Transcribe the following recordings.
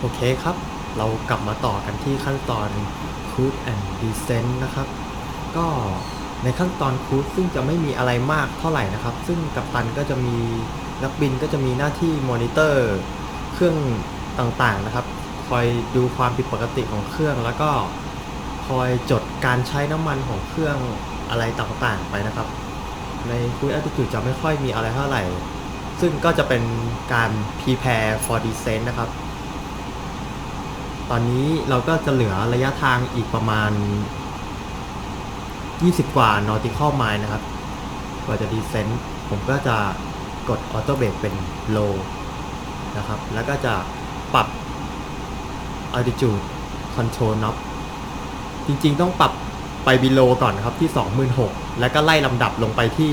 โอเคครับ เรากลับมาต่อกันที่ขั้นตอน Cruise and Descent นะครับ ก็ในขั้นตอน Cruise ซึ่งจะไม่มีอะไรมากเท่าไหร่นะครับ ซึ่งกัปตันก็จะมีนักบินก็จะมีหน้าที่มอนิเตอร์เครื่องต่างๆนะครับ คอยดูความผิดปกติของเครื่อง แล้วก็คอยจดการใช้น้ำมันของเครื่องอะไรต่างๆไปนะครับ ใน Cruise Altitude จะไม่ค่อยมีอะไรเท่าไหร่ ซึ่งก็จะเป็นการ prepare for descent นะครับ ตอนนี้เราก็จะเหลือระยะทางอีกประมาณ 20 กว่า nautical mile นะครับ กว่าจะ descent ผมก็จะกด auto brake เป็น low นะครับ แล้วก็จะปรับ altitude control knob จริงๆต้องปรับไป below ก่อนนะครับที่ 26,000 แล้วก็ไล่ลำดับลงไปที่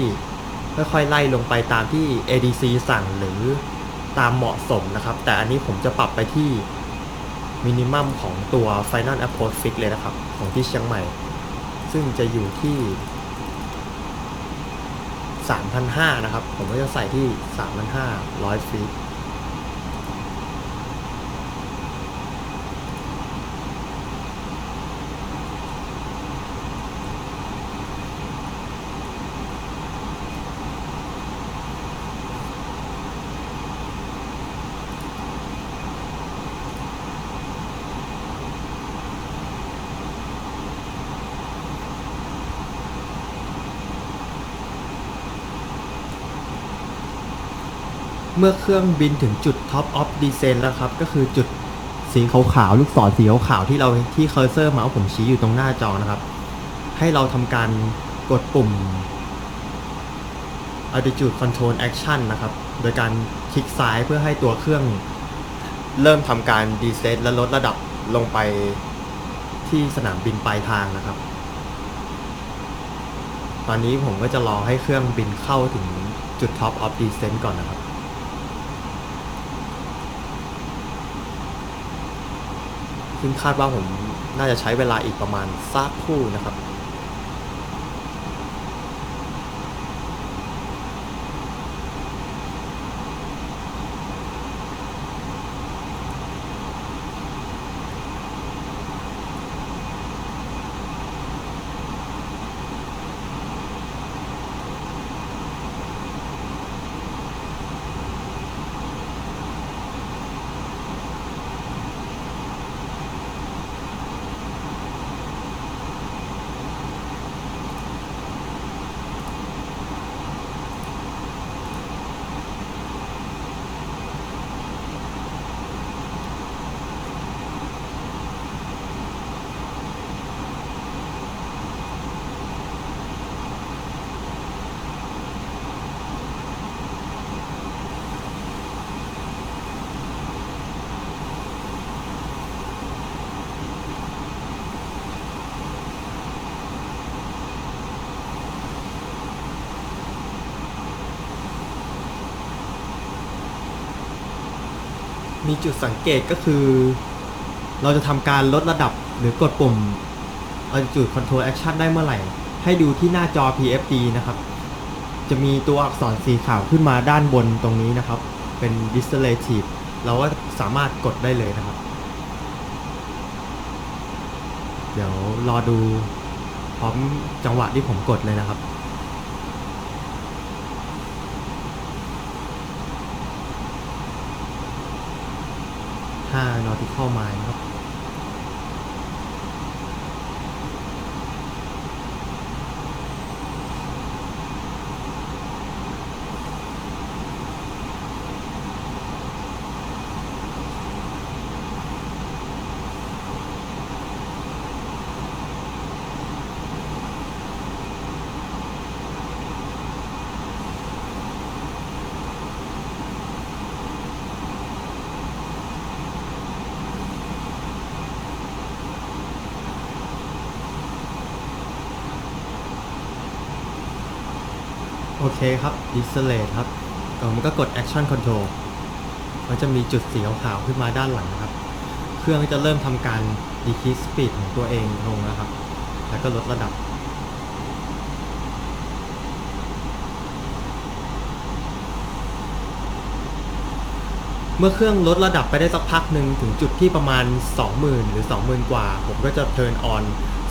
ค่อยๆไล่ลงไปตามที่ ADC สั่งหรือตามเหมาะสมนะครับ แต่อันนี้ผมจะปรับไปที่ มินิมัมของตัว Final Approach Fix เลยนะครับ ของที่เชียงใหม่ ซึ่งจะอยู่ที่ 3,500 นะครับ ผมก็จะใส่ที่ 3,500 ฟีต เมื่อเครื่องบินถึงจุด Top of Descent แล้วครับ ก็คือจุดสีขาวๆลูกศรสีขาวๆที่เราที่เคอร์เซอร์เมาส์ผมชี้อยู่ตรงหน้าจอนะครับ ให้เราทำการกดปุ่ม Altitude Control Action นะครับ โดยการคลิกซ้ายเพื่อให้ตัวเครื่องเริ่มทำการ Descent และลดระดับลงไปที่สนามบินปลายทางนะครับ ตอนนี้ผมก็จะรอให้เครื่องบินเข้าถึงจุด Top of Descent ก่อนนะครับ ซึ่งคาดว่าผมน่าจะใช้เวลาอีกประมาณสักครู่นะครับ มีจุดสังเกตก็คือ เราจะทำการลดระดับหรือกดปุ่ม Altitude Control Action ได้เมื่อไหร่ ให้ดูที่หน้าจอ PFD นะครับ จะมีตัวอักษรสีขาวขึ้นมาด้านบนตรงนี้นะครับ เป็น dislative เราก็สามารถกดได้เลยนะครับ เดี๋ยวรอดูพร้อมจังหวะที่ผมกดเลยนะครับ nautical Mind ครับ โอเคครับ Distillate ครับก็มันก็กด Action Control มันจะมีจุดสีขาวขึ้นมาด้านหลังนะครับ เครื่องก็จะเริ่มทำการ decrease speed ของตัวเองลงนะครับ แล้วก็ลดระดับ เมื่อเครื่องลดระดับไปได้สักพักหนึ่งถึงจุดที่ประมาณ 20,000 หรือ 20,000 กว่า ผมก็จะ turn on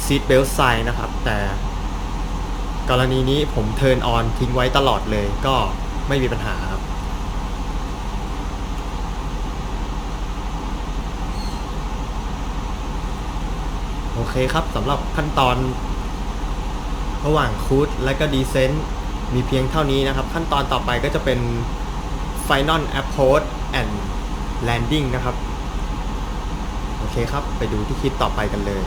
seat belt sign นะครับ แต่ กรณีนี้ผม turn on ทิ้งไว้ตลอดเลยก็ไม่มีปัญหาครับ โอเคครับสำหรับขั้นตอน ระหว่างคูดและก็ดีเซนต์มีเพียงเท่านี้นะครับ ขั้นตอนต่อไปก็จะเป็น Final Approach and Landing นะครับ โอเคครับ ไปดูที่คลิปต่อไปกันเลย